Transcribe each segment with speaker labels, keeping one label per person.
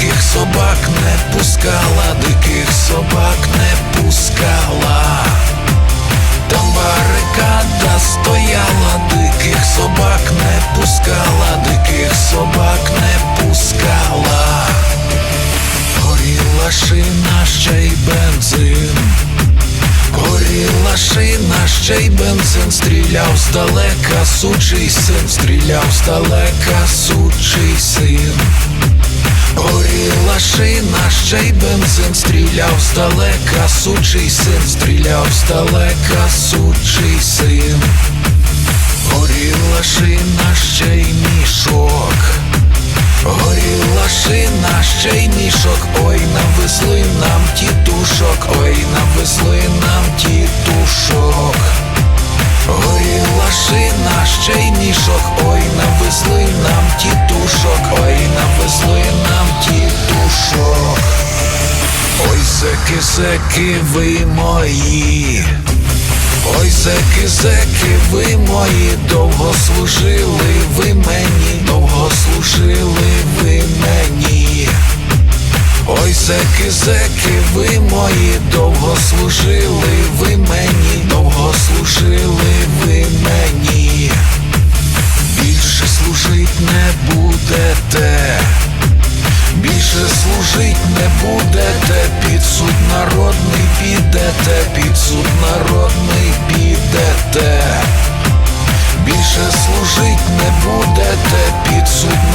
Speaker 1: диких собак не пускала, диких собак не пускала. Там барикада стояла, диких собак не пускала, диких собак не пускала. Горіла шина, ще й бензин. Горіла шина, ще й бензин, стріляв здалека, сучий син, стріляв здалека, сучий син. Горіла шина, ще й бензин, стріляв здалека, сучий син, стріляв здалека, сучий син. Горіла шина, ще й мішок. Горіла шина, ще й мішок, ой, навезли нам тітушок, ой, навезли нам тітушок. Зеки, ви мої. Ой, зеки, зеки, ви мої, довго служили ви мені, довго служили ви мені. Ой, зеки, зеки, ви мої, довго служили ви мені, довго служили ви мені. Більше служить не будете. Більше служить не будете, народний підете, під народний підете. Більше служить не будете, під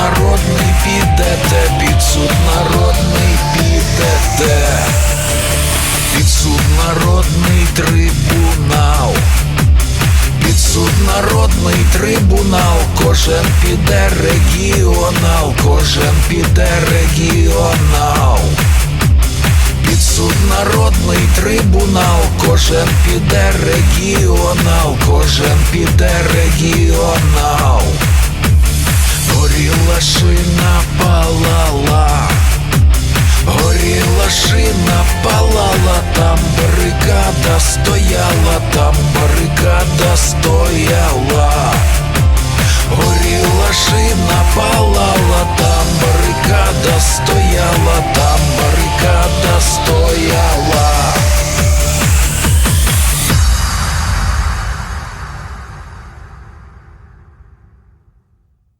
Speaker 1: народний підете, під народний підете. Під народний трибунал. Під народний трибунал, кожен піде регіонал, кожен піде регіонал. Суд трибунал, кожен піде регіонал, кожен піде регіонал. Горіла шина палала. Горіла шина палала, там бригада стояла, там